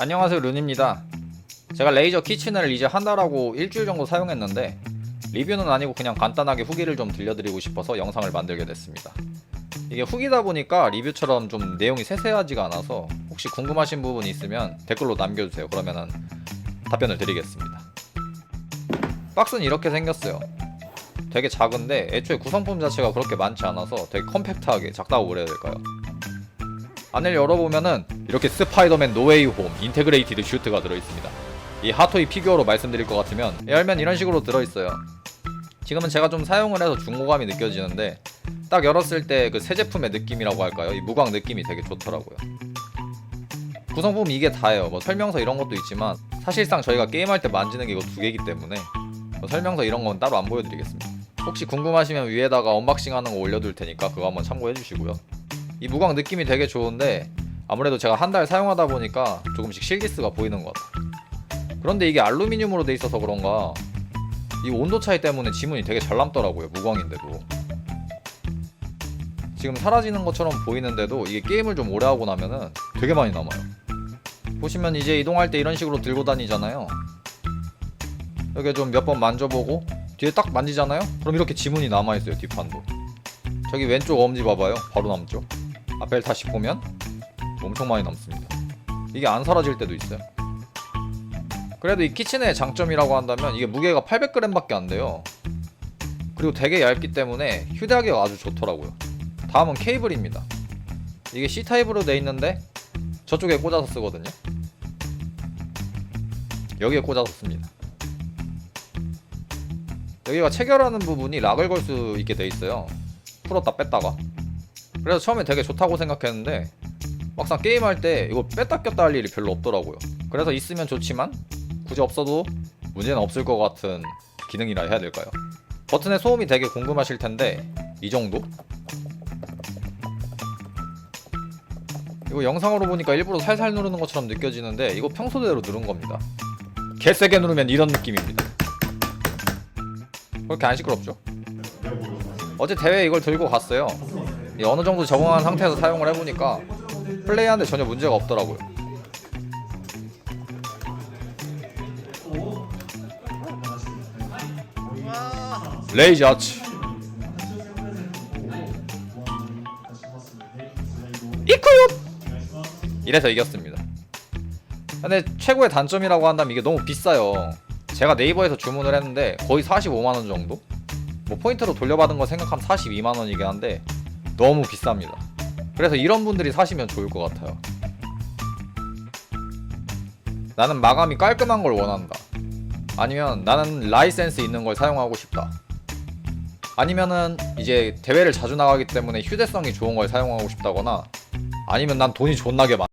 안녕하세요 룬입니다. 제가 레이저 키친을 이제 한 달하고 일주일 정도 사용했는데 리뷰는 아니고 그냥 간단하게 후기를 좀 들려드리고 싶어서 영상을 만들게 됐습니다. 이게 후기다 보니까 리뷰처럼 좀 내용이 세세하지가 않아서 혹시 궁금하신 부분이 있으면 댓글로 남겨주세요. 그러면은 답변을 드리겠습니다. 박스는 이렇게 생겼어요. 되게 작은데 애초에 구성품 자체가 그렇게 많지 않아서 되게 컴팩트하게 작다고 그래야 될까요 안을 열어보면은 이렇게 스파이더맨 노웨이 홈 인테그레이티드 슈트가 들어있습니다. 이 핫토이 피규어로 말씀드릴 것 같으면 열면 이런 식으로 들어있어요. 지금은 제가 좀 사용을 해서 중고감이 느껴지는데 딱 열었을 때 그 새 제품의 느낌이라고 할까요? 이 무광 느낌이 되게 좋더라고요. 구성품 이게 다예요. 뭐 설명서 이런 것도 있지만 사실상 저희가 게임할 때 만지는 게 이거 두 개이기 때문에 뭐 설명서 이런 건 따로 안 보여드리겠습니다. 혹시 궁금하시면 위에다가 언박싱 하는 거 올려둘 테니까 그거 한번 참고해 주시고요. 이 무광 느낌이 되게 좋은데 아무래도 제가 한 달 사용하다 보니까 조금씩 실기스가 보이는 것 같아요. 그런데 이게 알루미늄으로 돼 있어서 그런가 이 온도 차이 때문에 지문이 되게 잘 남더라고요. 무광인데도. 지금 사라지는 것처럼 보이는데도 이게 게임을 좀 오래 하고 나면은 되게 많이 남아요. 보시면 이제 이동할 때 이런 식으로 들고 다니잖아요. 여기 좀 몇 번 만져보고 뒤에 딱 만지잖아요? 그럼 이렇게 지문이 남아있어요 뒷판도. 저기 왼쪽 엄지 봐봐요. 바로 남죠. 앞에를 다시 보면 엄청 많이 남습니다. 이게 안 사라질 때도 있어요. 그래도 이 키친의 장점이라고 한다면 이게 무게가 800g밖에 안 돼요. 그리고 되게 얇기 때문에 휴대하기가 아주 좋더라고요. 다음은 케이블입니다. 이게 C 타입으로 돼 있는데 저쪽에 꽂아서 쓰거든요. 여기에 꽂아서 씁니다. 여기가 체결하는 부분이 락을 걸 수 있게 돼 있어요. 풀었다 뺐다가. 그래서 처음에 되게 좋다고 생각했는데 막상 게임할 때 이거 뺐다 꼈다 할 일이 별로 없더라고요. 그래서 있으면 좋지만 굳이 없어도 문제는 없을 것 같은 기능이라 해야 될까요? 버튼의 소음이 되게 궁금하실 텐데 이 정도? 이거 영상으로 보니까 일부러 살살 누르는 것처럼 느껴지는데 이거 평소대로 누른 겁니다. 개세게 누르면 이런 느낌입니다. 그렇게 안 시끄럽죠? 어제 대회에 이걸 들고 갔어요. 이 어느 정도 적응한 상태에서 사용을 해보니까 플레이하는데 전혀 문제가 없더라고요. 레이지 아치 이쿠요 이래서 이겼습니다. 근데 최고의 단점이라고 한다면 이게 너무 비싸요. 제가 네이버에서 주문을 했는데 거의 45만 원 정도? 뭐 포인트로 돌려받은 거 생각하면 42만 원이긴 한데 너무 비쌉니다. 그래서 이런 분들이 사시면 좋을 것 같아요. 나는 마감이 깔끔한 걸 원한다. 아니면 나는 라이센스 있는 걸 사용하고 싶다. 아니면은 이제 대회를 자주 나가기 때문에 휴대성이 좋은 걸 사용하고 싶다거나 아니면 난 돈이 존나게 많